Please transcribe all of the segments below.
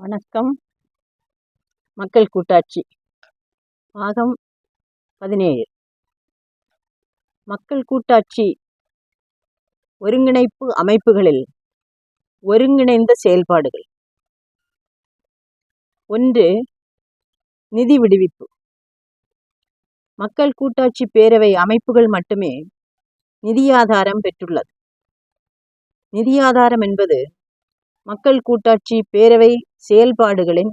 வணக்கம். மக்கள் கூட்டாட்சி. பாகம் பதினேழு. மக்கள் கூட்டாட்சி ஒருங்கிணைப்பு அமைப்புகளில் ஒருங்கிணைந்த செயல்பாடுகள். ஒன்று நிதி விடுவிப்பு. மக்கள் கூட்டாட்சி பேரவை அமைப்புகள் மட்டுமே நிதியாதாரம் பெற்றுள்ளது. நிதியாதாரம் என்பது மக்கள் கூட்டாட்சி பேரவை செயல்பாடுகளின்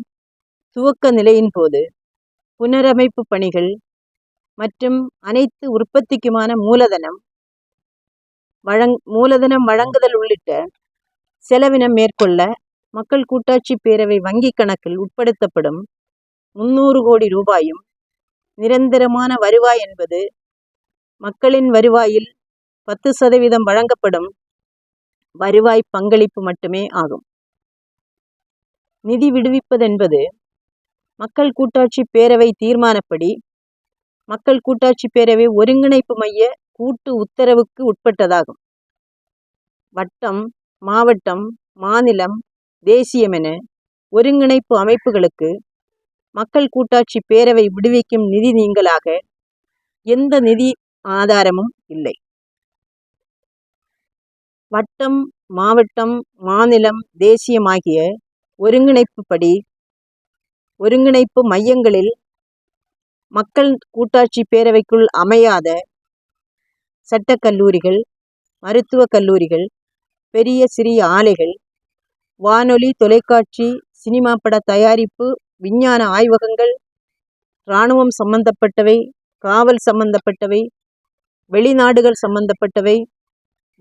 துவக்க நிலையின் போது புனரமைப்பு பணிகள் மற்றும் அனைத்து உற்பத்திக்குமான மூலதனம் வழங் மூலதனம் வழங்குதல் உள்ளிட்ட செலவினம் மேற்கொள்ள மக்கள் கூட்டாட்சி பேரவை வங்கி கணக்கில் உட்படுத்தப்படும் முன்னூறு கோடி ரூபாயும் நிரந்தரமான வருவாய் என்பது மக்களின் வருவாயில் பத்து சதவீதம் வழங்கப்படும் வருவாய் பங்களிப்பு மட்டுமே ஆகும். நிதி விடுவிப்பதென்பது மக்கள் கூட்டாட்சி பேரவை தீர்மானப்படி மக்கள் கூட்டாட்சி பேரவை ஒருங்கிணைப்பு மைய கூட்டு உத்தரவுக்கு உட்பட்டதாகும். வட்டம் மாவட்டம் மாநிலம் தேசியம் என ஒருங்கிணைப்பு அமைப்புகளுக்கு மக்கள் கூட்டாட்சி பேரவை விடுவிக்கும் நிதி நீங்களாக எந்த நிதி ஆதாரமும் இல்லை. வட்டம் மாவட்டம் மாநிலம் தேசியம் ஆகிய ஒருங்கிணைப்புப்படி ஒருங்கிணைப்பு மையங்களில் மக்கள் கூட்டாட்சி பேரவைக்குள் அமையாத சட்டக் கல்லூரிகள் மருத்துவக் கல்லூரிகள் பெரிய சிறிய ஆலைகள் வானொலி தொலைக்காட்சி சினிமா பட தயாரிப்பு விஞ்ஞான ஆய்வகங்கள் இராணுவம் சம்பந்தப்பட்டவை காவல் சம்பந்தப்பட்டவை வெளிநாடுகள் சம்பந்தப்பட்டவை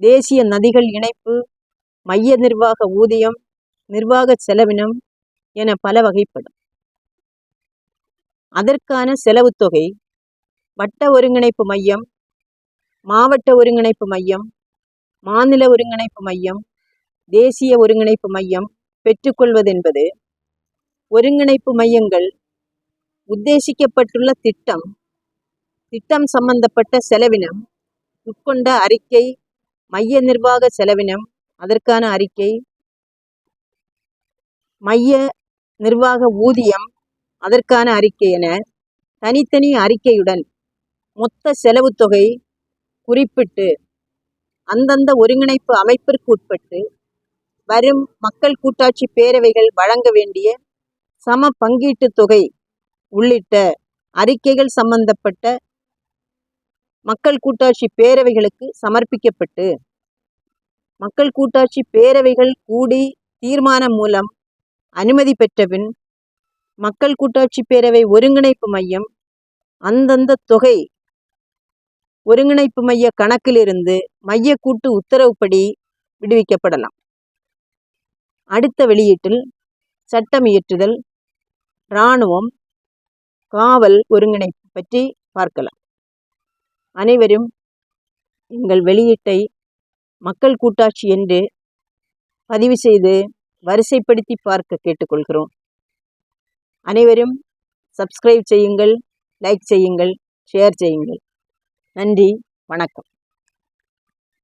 தேசிய நதிகள் இணைப்பு மைய நிர்வாக ஊதியம் நிர்வாக செலவினம் என பல வகைப்படும். அதற்கான செலவு தொகை வட்ட ஒருங்கிணைப்பு மையம் மாவட்ட ஒருங்கிணைப்பு மையம் மாநில ஒருங்கிணைப்பு மையம் தேசிய ஒருங்கிணைப்பு மையம் பெற்றுக்கொள்வதென்பது ஒருங்கிணைப்பு மையங்கள் உத்தேசிக்கப்பட்டுள்ள திட்டம் திட்டம் சம்பந்தப்பட்ட செலவினம் உட்கொண்ட அறிக்கை மைய நிர்வாக செலவினம் அதற்கான அறிக்கை மைய நிர்வாக ஊதியம் அதற்கான அறிக்கை என தனித்தனி அறிக்கையுடன் மொத்த செலவு தொகை குறிப்பிட்டு அந்தந்த ஒருங்கிணைப்பு அமைப்பிற்கு உட்பட்டு வரும் மக்கள் கூட்டாட்சி பேரவைகள் வழங்க வேண்டிய சம பங்கீட்டுத் தொகை உள்ளிட்ட அறிக்கைகள் சம்பந்தப்பட்ட மக்கள் கூட்டாட்சி பேரவைகளுக்கு சமர்ப்பிக்கப்பட்டு மக்கள் கூட்டாட்சி பேரவைகள் கூடி தீர்மானம் மூலம் அனுமதி பெற்றபின் மக்கள் கூட்டாட்சி பேரவை ஒருங்கிணைப்பு மையம் அந்தந்த தொகை ஒருங்கிணைப்பு மைய கணக்கிலிருந்து மைய கூட்டு உத்தரவுப்படி விடுவிக்கப்படலாம். அடுத்த வெளியீட்டில் சட்டம் இயற்றுதல் இராணுவம் காவல் ஒருங்கிணைப்பு பற்றி பார்க்கலாம். அனைவரும் எங்கள் வெளியீட்டை மக்கள் கூட்டாட்சி என்று பதிவு செய்து வரிசைப்படுத்தி பார்க்க கேட்டுக்கொள்கிறோம். அனைவரும் சப்ஸ்கிரைப் செய்யுங்கள் லைக் செய்யுங்கள் ஷேர் செய்யுங்கள். நன்றி வணக்கம்.